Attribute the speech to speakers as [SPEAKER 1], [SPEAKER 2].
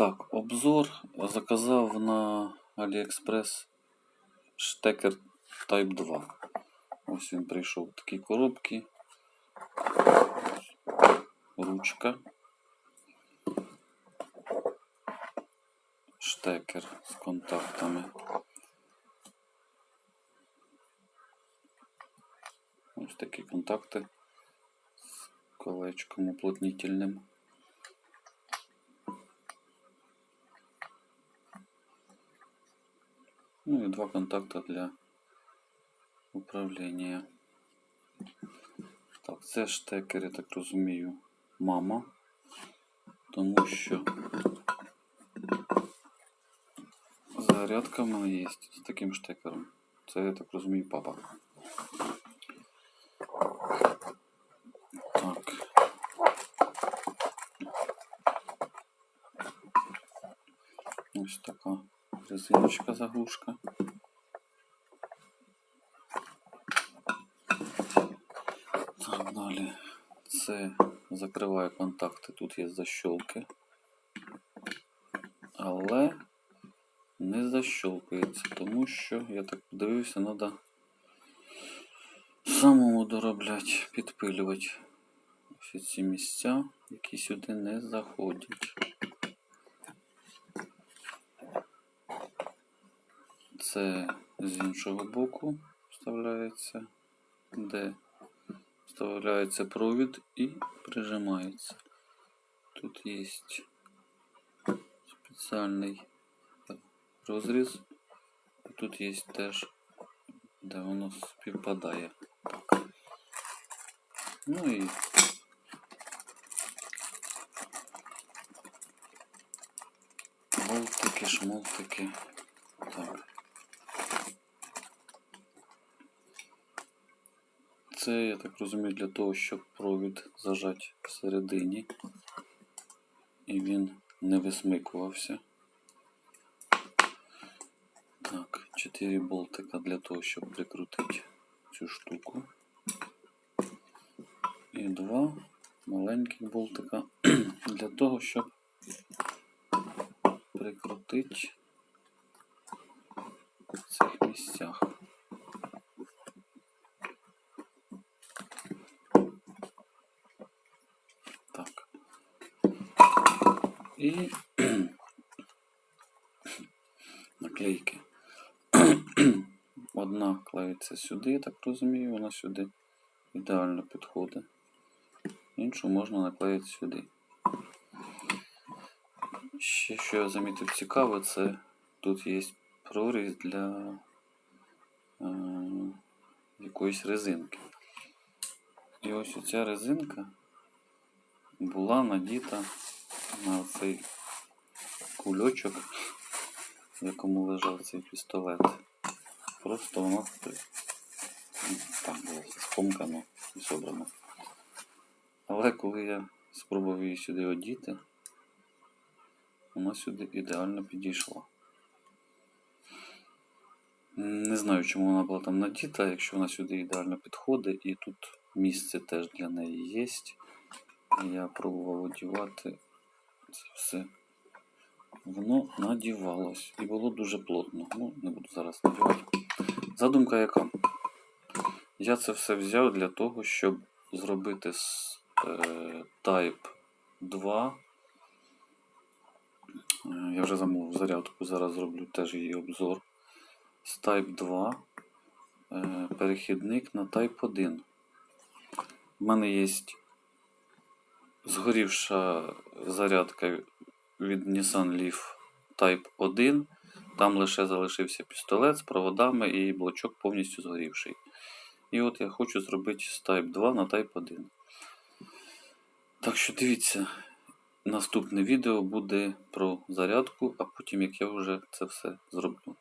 [SPEAKER 1] Так, обзор заказав на AliExpress штекер Type 2. Ось він прийшов в такій коробці. Ручка. Штекер з контактами. Ось такі контакти з колечком уплотнительним. Ну і два контакта для управління. Так, це штекер, я так розумію, мама. Тому що зарядка в мене є з таким штекером. Це, я так розумію, папа. Так. Ось така резиночка заглушка. Так, далі. Це закриває контакти. Тут є защолки. Але не защолкується, тому що, я так подивився, треба самому доробляти, підпилювати всі ці місця, які сюди не заходять. Це з іншого боку вставляється, де вставляється провід і прижимається. Тут є спеціальний розріз. І тут є теж, де воно співпадає. Так. Ну і болтики, шмолтики. Так. Це, я так розумію, для того, щоб провід зажати всередині і він не висмикувався. Так, 4 болтика для того, щоб прикрутити цю штуку. І два маленьких болтика для того, щоб прикрутити цих місцях. Так. І наклейки. Одна клеїться сюди, я так розумію, вона сюди ідеально підходить. Іншу можна наклеїти сюди. Ще що я замітив цікаве, це тут є проріз для е, якоїсь резинки. І ось оця резинка була надіта на цей кульочок, в якому лежав цей пістолет. Просто воно там було скомкано і собрано. Але коли я спробував її сюди одіти, вона сюди ідеально підійшла. Не знаю, чому вона була там надіта, якщо вона сюди ідеально підходить, і тут місце теж для неї є. Я пробував одівати це все. Воно надівалось і було дуже плотно. Ну, не буду зараз надівати. Задумка яка? Я це все взяв для того, щоб зробити з е, Type 2. Е, Я вже замовив зарядку, зараз зроблю теж її обзор. З Type 2 е, перехідник на Type 1. У мене є згорівша зарядка від Nissan Leaf Type 1. Там лише залишився пістолет з проводами і блочок повністю згорівший. І от я хочу зробити з Type 2 на Type 1. Так що дивіться, наступне відео буде про зарядку, а потім як я вже це все зроблю.